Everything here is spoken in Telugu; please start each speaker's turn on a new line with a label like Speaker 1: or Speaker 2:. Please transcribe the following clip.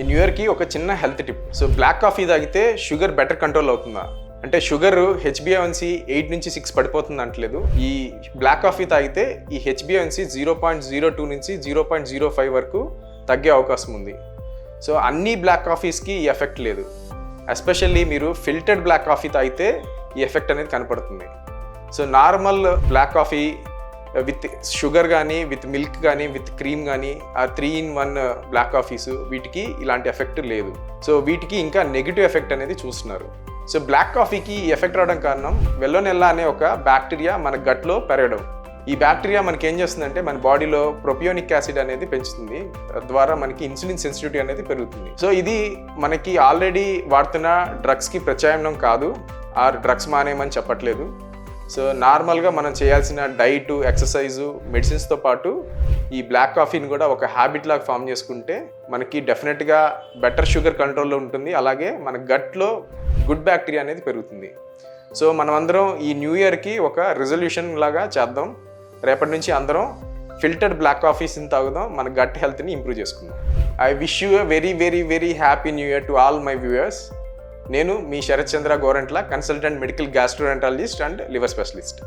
Speaker 1: ఈ న్యూ ఇయర్కి ఒక చిన్న health tip so black coffee తాగితే షుగర్ బెటర్ కంట్రోల్ అవుతుందా? అంటే షుగర్ హెచ్బిఎన్సీ ఎయిట్ నుంచి సిక్స్ పడిపోతుంది అంటలేదు. ఈ బ్లాక్ కాఫీ తాగితే ఈ హెచ్బిఎన్సీ జీరో పాయింట్ జీరో టూ నుంచి జీరో పాయింట్ జీరో ఫైవ్ వరకు తగ్గే అవకాశం ఉంది. సో అన్ని బ్లాక్ కాఫీస్కి ఈ ఎఫెక్ట్ లేదు. ఎస్పెషల్లీ మీరు ఫిల్టర్డ్ బ్లాక్ కాఫీ తాగితే ఈ ఎఫెక్ట్ అనేది కనపడుతుంది. So normal black coffee with sugar కానీ విత్ మిల్క్ కానీ విత్ క్రీమ్ కానీ ఆ three in one black coffees వీటికి ఇలాంటి ఎఫెక్ట్ లేదు. సో వీటికి ఇంకా నెగిటివ్ ఎఫెక్ట్ అనేది చూస్తున్నారు. సో బ్లాక్ కాఫీకి ఎఫెక్ట్ రావడం కారణం వెల్లోనెల్లా అనే ఒక బ్యాక్టీరియా మన గట్లో పెరగడం. ఈ బ్యాక్టీరియా మనకి ఏం చేస్తుందంటే మన బాడీలో ప్రొపియోనిక్ యాసిడ్ అనేది పెంచుతుంది. తద్వారా మనకి ఇన్సులిన్ సెన్సిటివిటీ అనేది పెరుగుతుంది. సో ఇది మనకి ఆల్రెడీ వాడుతున్న డ్రగ్స్కి ప్రత్యామ్నం కాదు. ఆ డ్రగ్స్ మానేయమని చెప్పట్లేదు. సో నార్మల్గా మనం చేయాల్సిన డైట్ ఎక్సర్సైజు మెడిసిన్స్తో పాటు ఈ బ్లాక్ కాఫీని కూడా ఒక హ్యాబిట్ లాగా ఫామ్ చేసుకుంటే మనకి డెఫినెట్గా బెటర్ షుగర్ కంట్రోల్లో ఉంటుంది. అలాగే మన గట్లో గుడ్ బ్యాక్టీరియా అనేది పెరుగుతుంది. సో మనమందరం ఈ న్యూ ఇయర్కి ఒక రిజల్యూషన్ లాగా చేద్దాం. రేపటి నుంచి అందరం ఫిల్టర్డ్ బ్లాక్ కాఫీస్ని తాగుదాం. మన గట్ హెల్త్ని ఇంప్రూవ్ చేసుకుందాం. I wish you very very very happy new year to all my viewers. నేను మీ Sharath Chandra Gorantla consultant medical gastroenterologist and liver specialist